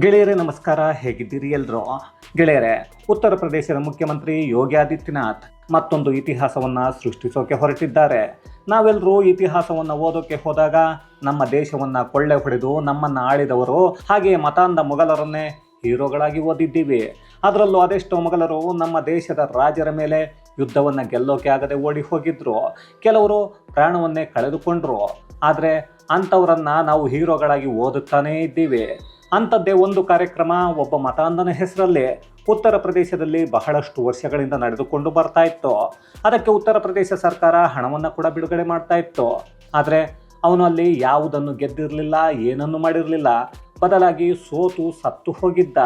ಗೆಳೆಯರೇ, ನಮಸ್ಕಾರ. ಹೇಗಿದ್ದೀರಿ ಎಲ್ಲರೂ ಗೆಳೆಯರೇ, ಉತ್ತರ ಪ್ರದೇಶದ ಮುಖ್ಯಮಂತ್ರಿ ಯೋಗಿ ಆದಿತ್ಯನಾಥ್ ಮತ್ತೊಂದು ಇತಿಹಾಸವನ್ನು ಸೃಷ್ಟಿಸೋಕೆ ಹೊರಟಿದ್ದಾರೆ. ನಾವೆಲ್ಲರೂ ಇತಿಹಾಸವನ್ನು ಓದೋಕೆ ಹೋದಾಗ ನಮ್ಮ ದೇಶವನ್ನು ಕೊಳ್ಳೆ ಹೊಡೆದು ನಮ್ಮನ್ನು ಆಳಿದವರು ಹಾಗೆಯೇ ಮತಾಂಧ ಮೊಘಲರನ್ನೇ ಹೀರೋಗಳಾಗಿ ಓದಿದ್ದೀವಿ. ಅದರಲ್ಲೂ ಅದೆಷ್ಟೋ ಮೊಘಲರು ನಮ್ಮ ದೇಶದ ರಾಜರ ಮೇಲೆ ಯುದ್ಧವನ್ನು ಗೆಲ್ಲೋಕೆ ಆಗದೆ ಓಡಿ ಹೋಗಿದ್ರು. ಕೆಲವರು ಪ್ರಾಣವನ್ನೇ ಕಳೆದುಕೊಂಡ್ರು. ಆದರೆ ಅಂಥವರನ್ನು ನಾವು ಹೀರೋಗಳಾಗಿ ಓದುತ್ತಾನೇ ಇದ್ದೀವಿ. ಅಂಥದ್ದೇ ಒಂದು ಕಾರ್ಯಕ್ರಮ ಒಬ್ಬ ಮತಾಂಧನ ಹೆಸರಲ್ಲಿ ಉತ್ತರ ಪ್ರದೇಶದಲ್ಲಿ ಬಹಳಷ್ಟು ವರ್ಷಗಳಿಂದ ನಡೆದುಕೊಂಡು ಬರ್ತಾ ಇತ್ತು. ಅದಕ್ಕೆ ಉತ್ತರ ಪ್ರದೇಶ ಸರ್ಕಾರ ಹಣವನ್ನು ಕೂಡ ಬಿಡುಗಡೆ ಮಾಡ್ತಾ ಇತ್ತು. ಆದರೆ ಅವನು ಅಲ್ಲಿ ಯಾವುದನ್ನು ಗೆದ್ದಿರಲಿಲ್ಲ, ಏನನ್ನು ಮಾಡಿರಲಿಲ್ಲ, ಬದಲಾಗಿ ಸೋತು ಸತ್ತು ಹೋಗಿದ್ದ.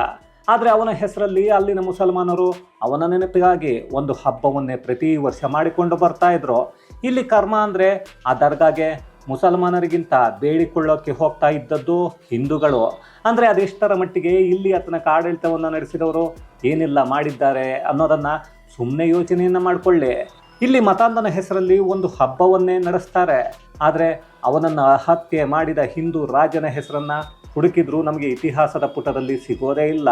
ಆದರೆ ಅವನ ಹೆಸರಲ್ಲಿ ಅಲ್ಲಿನ ಮುಸಲ್ಮಾನರು ಅವನ ನೆನಪಿಗಾಗಿ ಒಂದು ಹಬ್ಬವನ್ನೇ ಪ್ರತಿ ವರ್ಷ ಮಾಡಿಕೊಂಡು ಬರ್ತಾ ಇದ್ರು. ಇಲ್ಲಿ ಕರ್ಮ ಅಂದರೆ ಆ ದರ್ಗಾಗೆ ಮುಸಲ್ಮಾನರಿಗಿಂತ ಬೇಡಿಕೊಳ್ಳೋಕೆ ಹೋಗ್ತಾ ಇದ್ದದ್ದು ಹಿಂದೂಗಳು. ಅಂದರೆ ಅದೆಷ್ಟರ ಮಟ್ಟಿಗೆ ಇಲ್ಲಿ ಆತನ ಆಡಳಿತವನ್ನು ನಡೆಸಿದವರು ಏನೆಲ್ಲ ಮಾಡಿದ್ದಾರೆ ಅನ್ನೋದನ್ನು ಸುಮ್ಮನೆ ಯೋಚನೆಯನ್ನು ಮಾಡಿಕೊಳ್ಳಿ. ಇಲ್ಲಿ ಮತಾಂಧನ ಹೆಸರಲ್ಲಿ ಒಂದು ಹಬ್ಬವನ್ನೇ ನಡೆಸ್ತಾರೆ. ಆದರೆ ಅವನನ್ನು ಹತ್ಯೆ ಮಾಡಿದ ಹಿಂದೂ ರಾಜನ ಹೆಸರನ್ನು ಹುಡುಕಿದ್ರೂ ನಮಗೆ ಇತಿಹಾಸದ ಪುಟದಲ್ಲಿ ಸಿಗೋದೇ ಇಲ್ಲ.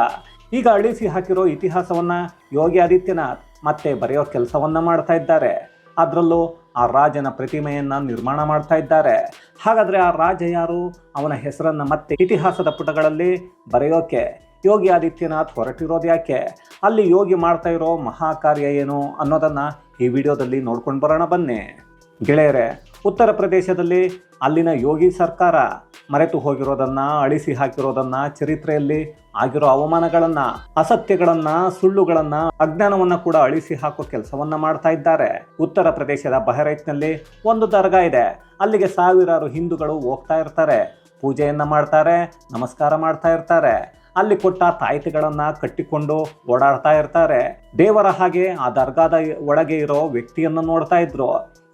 ಈಗ ಅಳಿಸಿ ಹಾಕಿರೋ ಇತಿಹಾಸವನ್ನು ಯೋಗಿ ಆದಿತ್ಯನಾಥ್ ಮತ್ತೆ ಬರೆಯೋ ಕೆಲಸವನ್ನು ಮಾಡ್ತಾ ಇದ್ದಾರೆ. ಅದರಲ್ಲೂ ಆ ರಾಜನ ಪ್ರತಿಮೆಯನ್ನು ನಿರ್ಮಾಣ ಮಾಡ್ತಾ ಇದ್ದಾರೆ. ಹಾಗಾದರೆ ಆ ರಾಜ ಯಾರು? ಅವನ ಹೆಸರನ್ನು ಮತ್ತೆ ಇತಿಹಾಸದ ಪುಟಗಳಲ್ಲಿ ಬರೆಯೋಕೆ. ಯೋಗಿ ಆದಿತ್ಯನಾಥ್ ಹೊರಟಿರೋದು ಯಾಕೆ? ಅಲ್ಲಿ ಯೋಗಿ ಮಾಡ್ತಾ ಇರೋ ಮಹಾಕಾರ್ಯ ಏನು ಅನ್ನೋದನ್ನು ಈ ವಿಡಿಯೋದಲ್ಲಿ ನೋಡ್ಕೊಂಡು ಬರೋಣ ಬನ್ನಿ. ಗೆಳೆಯರೆ ಉತ್ತರ ಪ್ರದೇಶದಲ್ಲಿ ಅಲ್ಲಿನ ಯೋಗಿ ಸರ್ಕಾರ ಮರೆತು ಹೋಗಿರೋದನ್ನ, ಅಳಿಸಿ ಹಾಕಿರೋದನ್ನ, ಚರಿತ್ರೆಯಲ್ಲಿ ಆಗಿರೋ ಅವಮಾನಗಳನ್ನ, ಅಸತ್ಯಗಳನ್ನು, ಸುಳ್ಳುಗಳನ್ನ, ಅಜ್ಞಾನವನ್ನ ಕೂಡ ಅಳಿಸಿ ಹಾಕೋ ಕೆಲಸವನ್ನ ಮಾಡ್ತಾ ಇದ್ದಾರೆ. ಉತ್ತರ ಪ್ರದೇಶದ ಬಹರೈಚ್ನಲ್ಲಿ ಒಂದು ದರ್ಗಾ ಇದೆ. ಅಲ್ಲಿಗೆ ಸಾವಿರಾರು ಹಿಂದೂಗಳು ಹೋಗ್ತಾ ಇರ್ತಾರೆ. ಪೂಜೆಯನ್ನು ಮಾಡ್ತಾರೆ, ನಮಸ್ಕಾರ ಮಾಡ್ತಾ ಇರ್ತಾರೆ. ಅಲ್ಲಿ ಕೊಟ್ಟ ತಾಯ್ತಿಗಳನ್ನ ಕಟ್ಟಿಕೊಂಡು ಓಡಾಡ್ತಾ ಇರ್ತಾರೆ. ದೇವರ ಹಾಗೆ ಆ ದರ್ಗಾದ ಒಳಗೆ ಇರೋ ವ್ಯಕ್ತಿಯನ್ನು ನೋಡ್ತಾ ಇದ್ರು.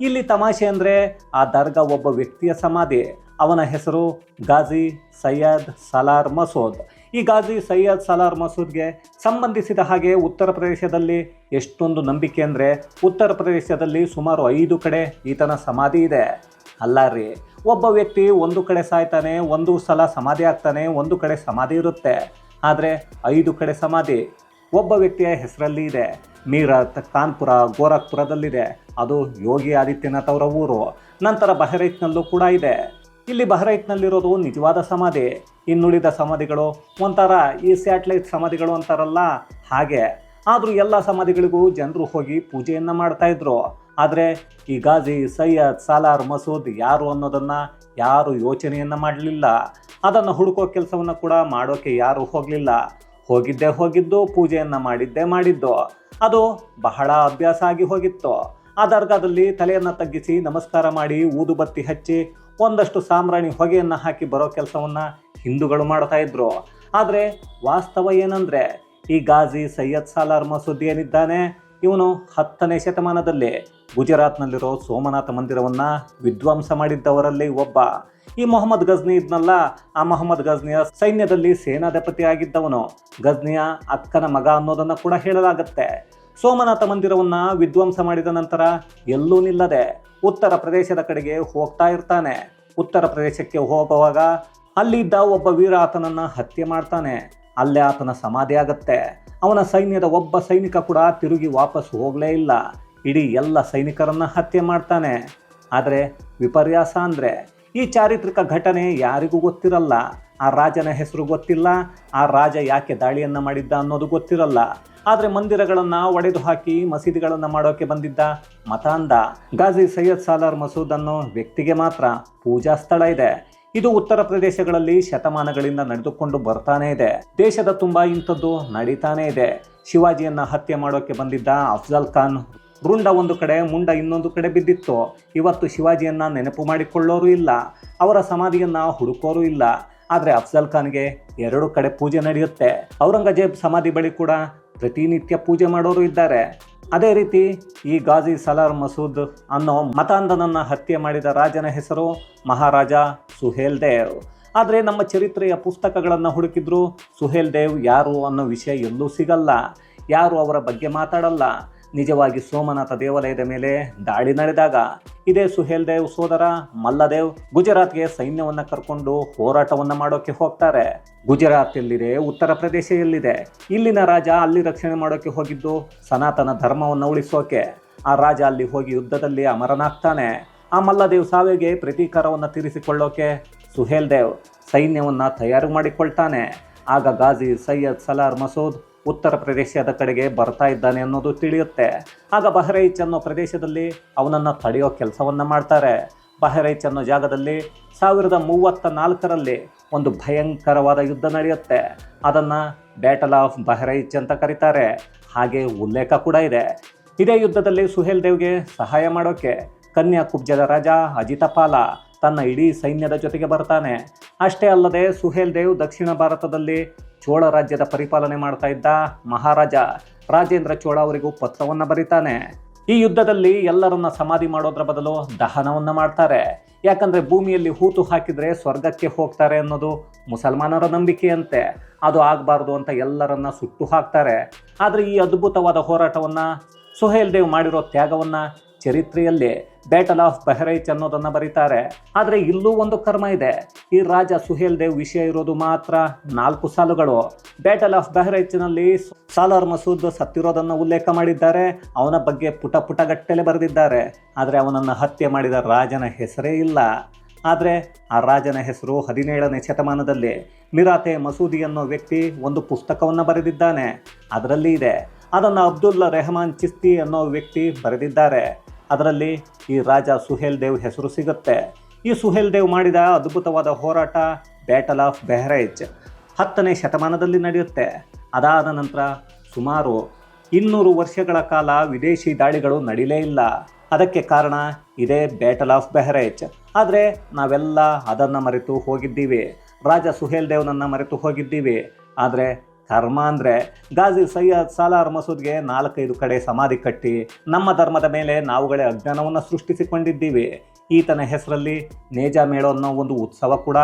ಇಲ್ಲಿ ತಮಾಷೆ ಅಂದ್ರೆ ಆ ದರ್ಗಾ ಒಬ್ಬ ವ್ಯಕ್ತಿಯ ಸಮಾಧಿ. ಅವನ ಹೆಸರು ಗಾಜಿ ಸೈಯದ್ ಸಲಾರ್ ಮಸೂದ್. ಈ ಗಾಜಿ ಸೈಯದ್ ಸಲಾರ್ ಮಸೂದ್ಗೆ ಸಂಬಂಧಿಸಿದ ಹಾಗೆ ಉತ್ತರ ಪ್ರದೇಶದಲ್ಲಿ ಎಷ್ಟೊಂದು ನಂಬಿಕೆ ಅಂದರೆ ಉತ್ತರ ಪ್ರದೇಶದಲ್ಲಿ ಸುಮಾರು ಐದು ಕಡೆ ಈತನ ಸಮಾಧಿ ಇದೆ. ಅಲ್ಲ ರೀ. ಒಬ್ಬ ವ್ಯಕ್ತಿ ಒಂದು ಕಡೆ ಸಾಯ್ತಾನೆ, ಒಂದು ಸಲ ಸಮಾಧಿ ಆಗ್ತಾನೆ, ಒಂದು ಕಡೆ ಸಮಾಧಿ ಇರುತ್ತೆ. ಆದರೆ ಐದು ಕಡೆ ಸಮಾಧಿ. ಒಬ್ಬ ವ್ಯಕ್ತಿಯ ಹೆಸರಲ್ಲಿ ಇದೆ. ಮೀರತ್, ಕಾನ್ಪುರ, ಗೋರಖ್ಪುರದಲ್ಲಿದೆ. ಅದು ಯೋಗಿ ಆದಿತ್ಯನಾಥ್ ಅವರ ಊರು. ನಂತರ ಬಹರೈತ್ನಲ್ಲೂ ಕೂಡ ಇದೆ. ಇಲ್ಲಿ ಬಹರೈತ್ನಲ್ಲಿರೋದು ನಿಜವಾದ ಸಮಾಧಿ. ಇನ್ನುಳಿದ ಸಮಾಧಿಗಳು ಒಂಥರ ಈ ಸ್ಯಾಟಲೈಟ್ ಸಮಾಧಿಗಳು ಅಂತಾರಲ್ಲ, ಹಾಗೆ. ಆದರೂ ಎಲ್ಲ ಸಮಾಧಿಗಳಿಗೂ ಜನರು ಹೋಗಿ ಪೂಜೆಯನ್ನು ಮಾಡ್ತಾ ಇದ್ರು. ಆದರೆ ಈ ಗಾಜಿ ಸೈಯದ್ ಸಾಲಾರ್ ಮಸೂದ್ ಯಾರು ಅನ್ನೋದನ್ನು ಯಾರು ಯೋಚನೆಯನ್ನು ಮಾಡಲಿಲ್ಲ. ಅದನ್ನು ಹುಡುಕೋ ಕೆಲಸವನ್ನು ಕೂಡ ಮಾಡೋಕ್ಕೆ ಯಾರು ಹೋಗಲಿಲ್ಲ. ಹೋಗಿದ್ದೇ ಹೋಗಿದ್ದು, ಪೂಜೆಯನ್ನು ಮಾಡಿದ್ದೇ ಮಾಡಿದ್ದು. ಅದು ಬಹಳ ಅಭ್ಯಾಸ ಆಗಿ ಹೋಗಿತ್ತು. ಆ ದರ್ಗಾದಲ್ಲಿ ತಲೆಯನ್ನು ತಗ್ಗಿಸಿ ನಮಸ್ಕಾರ ಮಾಡಿ ಊದುಬತ್ತಿ ಹಚ್ಚಿ ಒಂದಷ್ಟು ಸಾಮ್ರಾಣಿ ಹೊಗೆಯನ್ನು ಹಾಕಿ ಬರೋ ಕೆಲಸವನ್ನು ಹಿಂದೂಗಳು ಮಾಡ್ತಾ ಇದ್ರು. ಆದರೆ ವಾಸ್ತವ ಏನಂದರೆ, ಈ ಗಾಜಿ ಸೈಯದ್ ಸಾಲಾರ್ ಮಸೂದ್ ಏನಿದ್ದಾನೆ, ಇವನು ಹತ್ತನೇ ಶತಮಾನದಲ್ಲಿ. ಗುಜರಾತ್ನಲ್ಲಿರೋ ಸೋಮನಾಥ ಮಂದಿರವನ್ನು ವಿಧ್ವಂಸ ಮಾಡಿದ್ದವರಲ್ಲಿ ಒಬ್ಬ. ಈ ಮೊಹಮ್ಮದ್ ಗಜ್ನಿ ಇದ್ನಲ್ಲ, ಆ ಮೊಹಮ್ಮದ್ ಗಜ್ನಿಯ ಸೈನ್ಯದಲ್ಲಿ ಸೇನಾಧಿಪತಿ ಆಗಿದ್ದವನು ಗಜ್ನಿಯ ಅಕ್ಕನ ಮಗ ಅನ್ನೋದನ್ನು ಕೂಡ ಹೇಳಲಾಗುತ್ತೆ. ಸೋಮನಾಥ ಮಂದಿರವನ್ನು ವಿಧ್ವಂಸ ಮಾಡಿದ ನಂತರ ಎಲ್ಲೂ ನಿಲ್ಲದೆ ಉತ್ತರ ಪ್ರದೇಶದ ಕಡೆಗೆ ಹೋಗ್ತಾ ಇರ್ತಾನೆ. ಉತ್ತರ ಪ್ರದೇಶಕ್ಕೆ ಹೋಗುವಾಗ ಅಲ್ಲಿದ್ದ ಒಬ್ಬ ವೀರ ಆತನನ್ನು ಹತ್ಯೆ ಮಾಡ್ತಾನೆ. ಅಲ್ಲೇ ಆತನ ಸಮಾಧಿ ಆಗತ್ತೆ. ಅವನ ಸೈನ್ಯದ ಒಬ್ಬ ಸೈನಿಕ ಕೂಡ ತಿರುಗಿ ವಾಪಸ್ ಹೋಗಲೇ ಇಲ್ಲ. ಇಡೀ ಎಲ್ಲ ಸೈನಿಕರನ್ನ ಹತ್ಯೆ ಮಾಡ್ತಾನೆ. ಆದರೆ ವಿಪರ್ಯಾಸ ಅಂದರೆ ಈ ಚಾರಿತ್ರಿಕ ಘಟನೆ ಯಾರಿಗೂ ಗೊತ್ತಿರಲ್ಲ. ಆ ರಾಜನ ಹೆಸರು ಗೊತ್ತಿಲ್ಲ, ಆ ರಾಜ ಯಾಕೆ ದಾಳಿಯನ್ನು ಮಾಡಿದ್ದ ಅನ್ನೋದು ಗೊತ್ತಿರಲ್ಲ. ಆದರೆ ಮಂದಿರಗಳನ್ನು ಒಡೆದು ಹಾಕಿ ಮಸೀದಿಗಳನ್ನು ಮಾಡೋಕೆ ಬಂದಿದ್ದ ಮತಾಂಧ ಗಾಜಿ ಸೈಯದ್ ಸಾಲಾರ್ ಮಸೂದ್ ಅನ್ನೋ ವ್ಯಕ್ತಿಗೆ ಮಾತ್ರ ಪೂಜಾ ಸ್ಥಳ ಇದೆ. ಇದು ಉತ್ತರ ಪ್ರದೇಶಗಳಲ್ಲಿ ಶತಮಾನಗಳಿಂದ ನಡೆದುಕೊಂಡು ಬರ್ತಾನೆ ಇದೆ. ದೇಶದ ತುಂಬ ಇಂಥದ್ದು ನಡೀತಾನೆ ಇದೆ. ಶಿವಾಜಿಯನ್ನು ಹತ್ಯೆ ಮಾಡೋಕೆ ಬಂದಿದ್ದ ಅಫ್ಜಲ್ ಖಾನ್ ರುಂಡ ಒಂದು ಕಡೆ, ಮುಂಡ ಇನ್ನೊಂದು ಕಡೆ ಬಿದ್ದಿತ್ತು, ಇವತ್ತು ಶಿವಾಜಿಯನ್ನು ನೆನಪು ಮಾಡಿಕೊಳ್ಳೋರು ಇಲ್ಲ, ಅವರ ಸಮಾಧಿಯನ್ನ ಹುಡುಕೋರು ಇಲ್ಲ. ಆದರೆ ಅಫ್ಜಲ್ ಖಾನ್ಗೆ ಎರಡು ಕಡೆ ಪೂಜೆ ನಡೆಯುತ್ತೆ. ಔರಂಗಜೇಬ್ ಸಮಾಧಿ ಬಳಿ ಕೂಡ ಪ್ರತಿನಿತ್ಯ ಪೂಜೆ ಮಾಡೋರು ಇದ್ದಾರೆ. ಅದೇ ರೀತಿ ಈ ಗಾಜಿ ಸಲಾರ್ ಮಸೂದ್ ಅನ್ನೋ ಮತಾಂಧನನ್ನು ಹತ್ಯೆ ಮಾಡಿದ ರಾಜನ ಹೆಸರು ಮಹಾರಾಜ ಸುಹೇಲ್ ದೇವ್. ಆದರೆ ನಮ್ಮ ಚರಿತ್ರೆಯ ಪುಸ್ತಕಗಳನ್ನು ಹುಡುಕಿದ್ರು ಸುಹೇಲ್ ದೇವ್ ಯಾರು ಅನ್ನೋ ವಿಷಯ ಎಲ್ಲೂ ಸಿಗಲ್ಲ. ಯಾರು ಅವರ ಬಗ್ಗೆ ಮಾತಾಡಲ್ಲ. ನಿಜವಾಗಿ ಸೋಮನಾಥ ದೇವಾಲಯದ ಮೇಲೆ ದಾಳಿ ನಡೆದಾಗ ಇದೇ ಸುಹೇಲ್ ದೇವ್ ಸೋದರ ಮಲ್ಲದೇವ್ ಗುಜರಾತ್ಗೆ ಸೈನ್ಯವನ್ನ ಕರ್ಕೊಂಡು ಹೋರಾಟವನ್ನ ಮಾಡೋಕೆ ಹೋಗ್ತಾರೆ. ಗುಜರಾತ್ ಎಲ್ಲಿದೆ ಉತ್ತರ ಪ್ರದೇಶ ಎಲ್ಲಿದೆ ಇಲ್ಲಿನ ರಾಜ ಅಲ್ಲಿ ರಕ್ಷಣೆ ಮಾಡೋಕೆ ಹೋಗಿದ್ದು ಸನಾತನ ಧರ್ಮವನ್ನು ಉಳಿಸೋಕೆ. ಆ ರಾಜ ಅಲ್ಲಿ ಹೋಗಿ ಯುದ್ಧದಲ್ಲಿ ಅಮರನಾಗ್ತಾನೆ. ಆ ಮಲ್ಲದೇವ್ ಸಾವಿಗೆ ಪ್ರತೀಕಾರವನ್ನು ತೀರಿಸಿಕೊಳ್ಳೋಕೆ ಸುಹೇಲ್ ದೇವ್ ಸೈನ್ಯವನ್ನ ತಯಾರು ಮಾಡಿಕೊಳ್ತಾನೆ. ಆಗ ಗಾಜಿ ಸೈಯದ್ ಸಲಾರ್ ಮಸೂದ್ ಉತ್ತರ ಪ್ರದೇಶದ ಕಡೆಗೆ ಬರ್ತಾ ಇದ್ದಾನೆ ಅನ್ನೋದು ತಿಳಿಯುತ್ತೆ. ಆಗ ಬಹರೈಚ್ ಅನ್ನೋ ಪ್ರದೇಶದಲ್ಲಿ ಅವನನ್ನು ತಡೆಯೋ ಕೆಲಸವನ್ನು ಮಾಡ್ತಾರೆ. ಬಹರೈಚ್ ಅನ್ನೋ ಜಾಗದಲ್ಲಿ ಸಾವಿರದ ಮೂವತ್ತ ನಾಲ್ಕರಲ್ಲಿ ಒಂದು ಭಯಂಕರವಾದ ಯುದ್ಧ ನಡೆಯುತ್ತೆ. ಅದನ್ನು ಬ್ಯಾಟಲ್ ಆಫ್ ಬಹರೈಚ್ ಅಂತ ಕರೀತಾರೆ. ಹಾಗೆ ಉಲ್ಲೇಖ ಕೂಡ ಇದೆ. ಇದೇ ಯುದ್ಧದಲ್ಲಿ ಸುಹೇಲ್ ದೇವ್ಗೆ ಸಹಾಯ ಮಾಡೋಕೆ ಕನ್ಯಾ ಕುಬ್ಜದ ರಾಜ ಅಜಿತಪಾಲ ತನ್ನ ಇಡೀ ಸೈನ್ಯದ ಜೊತೆಗೆ ಬರ್ತಾನೆ. ಅಷ್ಟೇ ಅಲ್ಲದೆ ಸುಹೇಲ್ ದೇವ್ ದಕ್ಷಿಣ ಭಾರತದಲ್ಲಿ ಚೋಳ ರಾಜ್ಯದ ಪರಿಪಾಲನೆ ಮಾಡ್ತಾ ಇದ್ದ ಮಹಾರಾಜ ರಾಜೇಂದ್ರ ಚೋಳ ಅವರಿಗೂ ಪತ್ರವನ್ನು ಬರೀತಾನೆ. ಈ ಯುದ್ಧದಲ್ಲಿ ಎಲ್ಲರನ್ನ ಸಮಾಧಿ ಮಾಡೋದ್ರ ಬದಲು ದಹನವನ್ನ ಮಾಡ್ತಾರೆ. ಯಾಕಂದ್ರೆ ಭೂಮಿಯಲ್ಲಿ ಹೂತು ಹಾಕಿದ್ರೆ ಸ್ವರ್ಗಕ್ಕೆ ಹೋಗ್ತಾರೆ ಅನ್ನೋದು ಮುಸಲ್ಮಾನರ ನಂಬಿಕೆಯಂತೆ. ಅದು ಆಗಬಾರ್ದು ಅಂತ ಎಲ್ಲರನ್ನ ಸುಟ್ಟು ಹಾಕ್ತಾರೆ. ಆದರೆ ಈ ಅದ್ಭುತವಾದ ಹೋರಾಟವನ್ನ ಸುಹೇಲ್ ದೇವ್ ಮಾಡಿರೋ ತ್ಯಾಗವನ್ನ ಚರಿತ್ರೆಯಲ್ಲಿ ಬ್ಯಾಟಲ್ ಆಫ್ ಬಹರೈಚ್ ಅನ್ನೋದನ್ನ ಬರೀತಾರೆ. ಆದರೆ ಇಲ್ಲೂ ಒಂದು ಕರ್ಮ ಇದೆ. ಈ ರಾಜ ಸುಹೇಲ್ ದೇವ್ ವಿಷಯ ಇರೋದು ಮಾತ್ರ ನಾಲ್ಕು ಸಾಲುಗಳು. ಬ್ಯಾಟಲ್ ಆಫ್ ಬಹರೈಚ್ನಲ್ಲಿ ಸಾಲಾರ್ ಮಸೂದ್ ಸತ್ತಿರೋದನ್ನು ಉಲ್ಲೇಖ ಮಾಡಿದ್ದಾರೆ. ಅವನ ಬಗ್ಗೆ ಪುಟ ಪುಟಗಟ್ಟಲೆ ಬರೆದಿದ್ದಾರೆ. ಆದರೆ ಅವನನ್ನು ಹತ್ಯೆ ಮಾಡಿದ ರಾಜನ ಹೆಸರೇ ಇಲ್ಲ. ಆದರೆ ಆ ರಾಜನ ಹೆಸರು ಹದಿನೇಳನೇ ಶತಮಾನದಲ್ಲಿ ಮಿರಾತೆ ಮಸೂದಿ ಅನ್ನೋ ವ್ಯಕ್ತಿ ಒಂದು ಪುಸ್ತಕವನ್ನು ಬರೆದಿದ್ದಾನೆ. ಅದರಲ್ಲಿ ಇದೆ. ಅದನ್ನು ಅಬ್ದುಲ್ಲಾ ರೆಹಮಾನ್ ಚಿಸ್ತಿ ಅನ್ನೋ ವ್ಯಕ್ತಿ ಬರೆದಿದ್ದಾರೆ. ಅದರಲ್ಲಿ ಈ ರಾಜ ಸುಹೇಲ್ ದೇವ್ ಹೆಸರು ಸಿಗುತ್ತೆ. ಈ ಸುಹೇಲ್ ದೇವ್ ಮಾಡಿದ ಅದ್ಭುತವಾದ ಹೋರಾಟ ಬ್ಯಾಟಲ್ ಆಫ್ ಬೆಹರೈಚ್ ಹತ್ತನೇ ಶತಮಾನದಲ್ಲಿ ನಡೆಯುತ್ತೆ. ಅದಾದ ನಂತರ ಸುಮಾರು ಇನ್ನೂರು ವರ್ಷಗಳ ಕಾಲ ವಿದೇಶಿ ದಾಳಿಗಳು ನಡೀಲೇ ಇಲ್ಲ. ಅದಕ್ಕೆ ಕಾರಣ ಇದೇ ಬ್ಯಾಟಲ್ ಆಫ್ ಬೆಹರೈಚ್. ಆದರೆ ನಾವೆಲ್ಲ ಅದನ್ನು ಮರೆತು ಹೋಗಿದ್ದೀವಿ. ರಾಜ ಸುಹೇಲ್ ದೇವ್ನನ್ನು ಮರೆತು ಹೋಗಿದ್ದೀವಿ. ಆದರೆ ಕರ್ಮ ಅಂದರೆ, ಗಾಜಿ ಸೈಯದ್ ಸಾಲಾರ್ ಮಸೂದ್ಗೆ ನಾಲ್ಕೈದು ಕಡೆ ಸಮಾಧಿ ಕಟ್ಟಿ, ನಮ್ಮ ಧರ್ಮದ ಮೇಲೆ ನಾವುಗಳೇ ಅಜ್ಞಾನವನ್ನು ಸೃಷ್ಟಿಸಿಕೊಂಡಿದ್ದೀವಿ. ಈತನ ಹೆಸರಲ್ಲಿ ನೇಜ ಮೇಳ ಅನ್ನೋ ಒಂದು ಉತ್ಸವ ಕೂಡ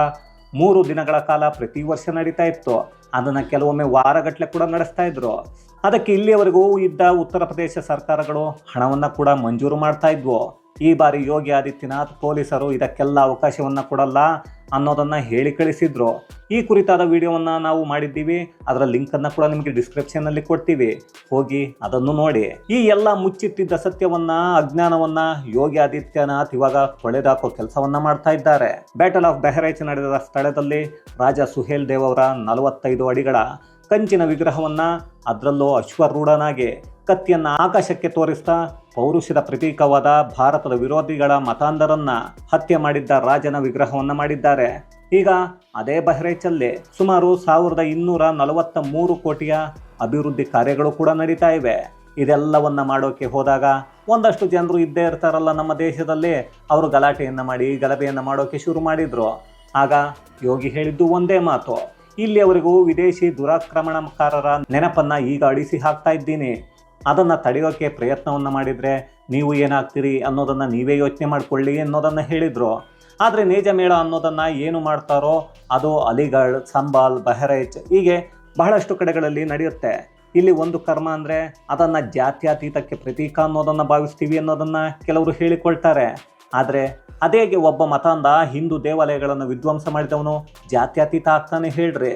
ಮೂರು ದಿನಗಳ ಕಾಲ ಪ್ರತಿ ವರ್ಷ ನಡೀತಾ ಇತ್ತು. ಅದನ್ನು ಕೆಲವೊಮ್ಮೆ ವಾರಗಟ್ಟಲೆ ಕೂಡ ನಡೆಸ್ತಾ ಇದ್ರು. ಅದಕ್ಕೆ ಇಲ್ಲಿಯವರೆಗೂ ಇದ್ದ ಉತ್ತರ ಪ್ರದೇಶ ಸರ್ಕಾರಗಳು ಹಣವನ್ನು ಕೂಡ ಮಂಜೂರು ಮಾಡ್ತಾ ಇದ್ವು. ಈ ಬಾರಿ ಯೋಗಿ ಆದಿತ್ಯನಾಥ್ ಪೊಲೀಸರು ಇದಕ್ಕೆಲ್ಲ ಅವಕಾಶವನ್ನು ಕೊಡಲ್ಲ. ಅನ್ನೋದನ್ನು ಹೇಳಿ ಕಳಿಸಿದ್ರು. ಈ ಕುರಿತಾದ ವಿಡಿಯೋವನ್ನು ನಾವು ಮಾಡಿದ್ದೀವಿ. ಅದರ ಲಿಂಕನ್ನು ಕೂಡ ನಿಮಗೆ ಡಿಸ್ಕ್ರಿಪ್ಷನ್ನಲ್ಲಿ ಕೊಡ್ತೀವಿ. ಹೋಗಿ ಅದನ್ನು ನೋಡಿ. ಈ ಎಲ್ಲ ಮುಚ್ಚಿಟ್ಟಿದ್ದ ಸತ್ಯವನ್ನ, ಅಜ್ಞಾನವನ್ನ ಯೋಗಿ ಆದಿತ್ಯನಾಥ್ ಇವಾಗ ಕೊಳೆದಾಕೋ ಕೆಲಸವನ್ನ ಮಾಡ್ತಾ ಇದ್ದಾರೆ. ಬ್ಯಾಟಲ್ ಆಫ್ ಬೆಹರೈಚ್ ನಡೆದ ಸ್ಥಳದಲ್ಲಿ ರಾಜ ಸುಹೇಲ್ ದೇವ್ ಅವರ ನಲವತ್ತೈದು ಅಡಿಗಳ ಕಂಚಿನ ವಿಗ್ರಹವನ್ನ ಅದರಲ್ಲೂ ಅಶ್ವರೂಢನಾಗಿ ಕತ್ತಿಯನ್ನ ಆಕಾಶಕ್ಕೆ ತೋರಿಸ್ತಾ ಪೌರುಷದ ಪ್ರತೀಕವಾದ ಭಾರತದ ವಿರೋಧಿಗಳ ಮತಾಂಧರನ್ನ ಹತ್ಯೆ ಮಾಡಿದ್ದ ರಾಜನ ವಿಗ್ರಹವನ್ನ ಮಾಡಿದ್ದಾರೆ. ಈಗ ಅದೇ ಬಹ್ರೇಚಲ್ಲಿ ಸುಮಾರು ಸಾವಿರದ ಇನ್ನೂರ ನಲವತ್ತ ಮೂರು ಕೋಟಿಯ ಅಭಿವೃದ್ಧಿ ಕಾರ್ಯಗಳು ಕೂಡ ನಡೀತಾ ಇವೆ. ಇದೆಲ್ಲವನ್ನ ಮಾಡೋಕೆ ಹೋದಾಗ ಒಂದಷ್ಟು ಜನರು ಇದ್ದೇ ಇರ್ತಾರಲ್ಲ ನಮ್ಮ ದೇಶದಲ್ಲಿ. ಅವರು ಗಲಾಟೆಯನ್ನ ಮಾಡಿ, ಗಲಭೆಯನ್ನ ಮಾಡೋಕೆ ಶುರು ಮಾಡಿದ್ರು. ಆಗ ಯೋಗಿ ಹೇಳಿದ್ದು ಒಂದೇ ಮಾತು ಇಲ್ಲಿಯವರೆಗೂ ವಿದೇಶಿ ದುರಾಕ್ರಮಣಕಾರರ ನೆನಪನ್ನ ಈಗ ಅಳಿಸಿ ಹಾಕ್ತಾ ಇದ್ದೀನಿ. ಅದನ್ನು ತಡೆಯೋಕ್ಕೆ ಪ್ರಯತ್ನವನ್ನು ಮಾಡಿದರೆ ನೀವು ಏನಾಗ್ತೀರಿ ಅನ್ನೋದನ್ನು ನೀವೇ ಯೋಚನೆ ಮಾಡಿಕೊಳ್ಳಿ ಅನ್ನೋದನ್ನು ಹೇಳಿದರು. ಆದರೆ ನೇಜ ಮೇಳ ಅನ್ನೋದನ್ನು ಏನು ಮಾಡ್ತಾರೋ ಅದು ಅಲಿಗಢ್, ಸಂಬಾಲ್ ಬಹರೈಚ್ ಹೀಗೆ ಬಹಳಷ್ಟು ಕಡೆಗಳಲ್ಲಿ ನಡೆಯುತ್ತೆ. ಇಲ್ಲಿ ಒಂದು ಕರ್ಮ ಅಂದರೆ ಅದನ್ನು ಜಾತ್ಯಾತೀತಕ್ಕೆ ಪ್ರತೀಕ ಅನ್ನೋದನ್ನು ಭಾವಿಸ್ತೀವಿ ಅನ್ನೋದನ್ನು ಕೆಲವರು ಹೇಳಿಕೊಳ್ತಾರೆ. ಆದರೆ ಅದೇಗೆ ಒಬ್ಬ ಮತಾಂಧ ಹಿಂದೂ ದೇವಾಲಯಗಳನ್ನು ವಿಧ್ವಂಸ ಮಾಡಿದವನು ಜಾತ್ಯಾತೀತ ಆಗ್ತಾನೆ ಹೇಳ್ರಿ.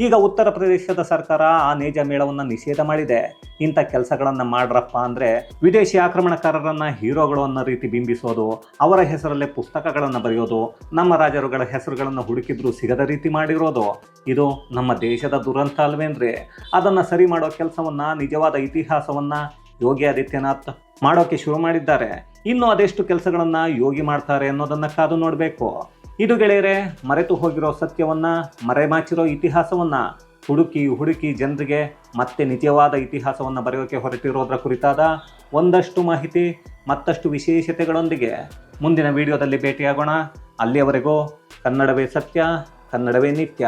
ಈಗ ಉತ್ತರ ಪ್ರದೇಶದ ಸರ್ಕಾರ ಆ ನೇಜ ಮೇಳವನ್ನು ನಿಷೇಧ ಮಾಡಿದೆ. ಇಂಥ ಕೆಲಸಗಳನ್ನು ಮಾಡ್ರಪ್ಪ ಅಂದರೆ ವಿದೇಶಿ ಆಕ್ರಮಣಕಾರರನ್ನ ಹೀರೋಗಳು ಅನ್ನೋ ರೀತಿ ಬಿಂಬಿಸೋದು, ಅವರ ಹೆಸರಲ್ಲೇ ಪುಸ್ತಕಗಳನ್ನು ಬರೆಯೋದು, ನಮ್ಮ ರಾಜರುಗಳ ಹೆಸರುಗಳನ್ನು ಹುಡುಕಿದ್ರು ಸಿಗದ ರೀತಿ ಮಾಡಿರೋದು. ಇದು ನಮ್ಮ ದೇಶದ ದುರಂತ ಅಲ್ವೇನ್ರಿ ಅದನ್ನು ಸರಿ ಮಾಡೋ ಕೆಲಸವನ್ನ, ನಿಜವಾದ ಇತಿಹಾಸವನ್ನ ಯೋಗಿ ಆದಿತ್ಯನಾಥ್ ಮಾಡೋಕೆ ಶುರು ಮಾಡಿದ್ದಾರೆ. ಇನ್ನು ಅದೆಷ್ಟು ಕೆಲಸಗಳನ್ನು ಯೋಗಿ ಮಾಡ್ತಾರೆ ಅನ್ನೋದನ್ನ ಕಾದು ನೋಡಬೇಕು. ಇದು ಗೆಳೆಯರೆ, ಮರೆತು ಹೋಗಿರೋ ಸತ್ಯವನ್ನು, ಮರೆಮಾಚಿರೋ ಇತಿಹಾಸವನ್ನು, ಹುಡುಕಿ ಹುಡುಕಿ ಜನರಿಗೆ ಮತ್ತೆ ನಿಜವಾದ ಇತಿಹಾಸವನ್ನು ಬರೆಯೋಕೆ ಹೊರಟಿರೋದ್ರ ಕುರಿತಾದ ಒಂದಷ್ಟು ಮಾಹಿತಿ, ಮತ್ತಷ್ಟು ವಿಶೇಷತೆಗಳೊಂದಿಗೆ ಮುಂದಿನ ವಿಡಿಯೋದಲ್ಲಿ ಭೇಟಿಯಾಗೋಣ. ಅಲ್ಲಿಯವರೆಗೂ ಕನ್ನಡವೇ ಸತ್ಯ, ಕನ್ನಡವೇ ನಿತ್ಯ.